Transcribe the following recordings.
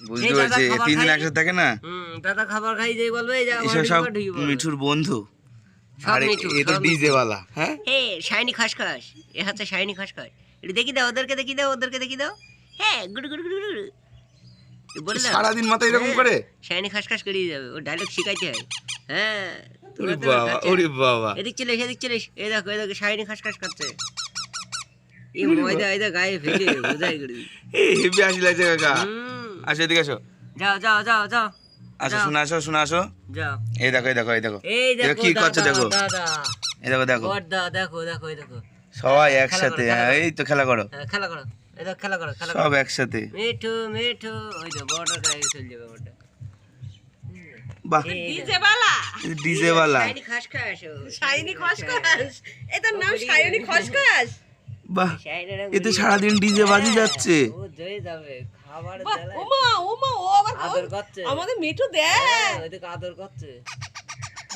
বুঝতে পারছি খাবার তিনজন একসাথে থাকে না? দাদা খাবার খাই যেই বলবে এই যে সব ঢুকে ঢুকে পড়বে। মিঠুর বন্ধু। সব এ তো ডিজে বালা হ্যাঁ? শাইনি খসখস এ হচ্ছে শাইনি খসখস। এটা দেখি দাও ওদেরকে দেখি দাও ওদেরকে দেখি দাও। হ্যাঁ গুড় গুড় গুড় গুড়। বললাম সারাদিন মাথা এরকম করে? শাইনি খসখস করিয়ে যাবে ও ডায়লগ শিখাইতে হয়। হ্যাঁ ওরে বাবা ওরে বাবা। এদিক চলে এদিক চলে এই দেখো এই দেখো শাইনি খসখস করছে। এই ময়দা এই গায়ে ফেলে বোঝাই করে দিই। এই হেভি আসি কাকা। হুম। আসো এদিকে আসো। যাও যাও যাও যাও। আসো যাও। শোনা আসো শোনা আসো। যাও। এই দেখো এই দেখো এই দেখো। এই দেখো কি করছে দেখো? এই দেখো দেখো। দেখো দেখো এই দেখো। সবাই একসাথে হ্যাঁ, এই তো খেলা করো। হ্যাঁ, খেলা করো। এই দেখো খেলা করো খেলা সব একসাথে। মিঠু মিঠু। ওই তো বড়টা গায়ে চলে যাবে বড়টা বাহ। ডিজে বালা। ডিজে বালা। শাইনি খসখস শাইনি খসখস। এটার নাম শাইনি খসখস? বাহ শাইনির রঙ এ তো সারাদিন ডিজে বাজি যাচ্ছে। ও জয়ে যাবে খাবার বাহ, জ্বালায়। ওমা ওমা ও আবার আদর করছে। আমাদের মিঠু দেয় হ্যাঁ, আদর করছে।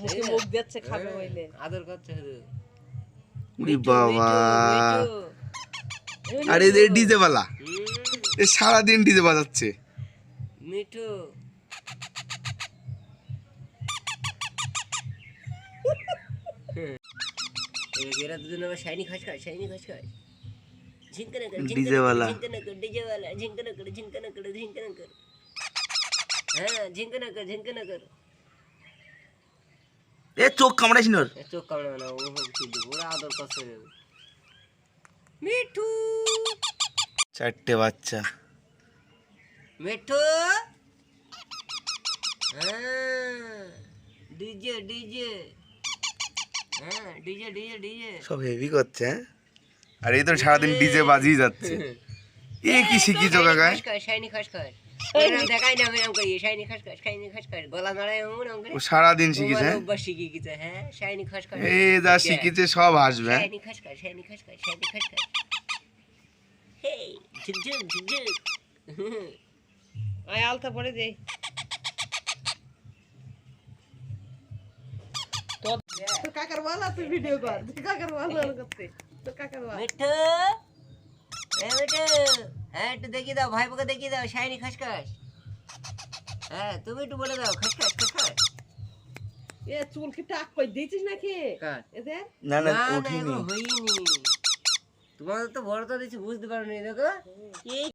মুখে মুখ দিচ্ছে খাবে হ্যাঁ, আদর করছে বাবা। আরে এদের ডিজে বালা। সারাদিন ডিজে বাজাচ্ছে। মিঠু এই এরা দুজন আবার শাইনি খাস খায় শাইনি খাস খায়। ডিজেওয়ালা ডিজেওয়ালা ঝিঙ্কনা করে ঝিঙ্কনা করে ঝিঙ্কনা করে হ্যাঁ ঝিঙ্কনা করে ঝিঙ্কনা করে। এ চোখ কামড়াইছ না চোখ কামড়াবে চারটে বাচ্চা। মিঠু! হ্যাঁ সব হেভি করছে হ্যাঁ? আর এই তো সারাদিন ডিজে। বাজিয়ে যাচ্ছে। এ কি শিখি শিখিছো কাকা শাইনি খসখস এরকম দেখাই না এরকম করি। শাইনি খসখস শাইনি খসখস গলা নাড়ায় এমন এরকম করে ও সারাদিন শিখিছে মোবাইলে হ্যাঁ অভ্যাস শিখিয়ে গেছে হ্যাঁ শাইনি খসখস এ যা শিখেছে সব হাসবে হ্যাঁ? শাইনি খসখস শাইনি খসখস শাইনি খসখস হে ঝুকঝুক ঝুকঝুক আয় আলতা পরে দে তোর কাকার বল তুই ভিডিও কর। কাকার বল করতে। তোর কাকার বল মিঠু! এ মিঠু! হ্যাঁ একটু দেখিয়ে দাও ভাইপোকে দেখিয়ে দাও শাইনি খসখস। হ্যাঁ তুমি একটু বলে দাও খসখস খসখস। এ চুল কি টাক কই দিয়েছিস নাকি? এদের না না না না উঠিনি। এগুলো হয়নি তোমাদের তো বড় তো দিচ্ছি বুঝতে পারো নি দেখো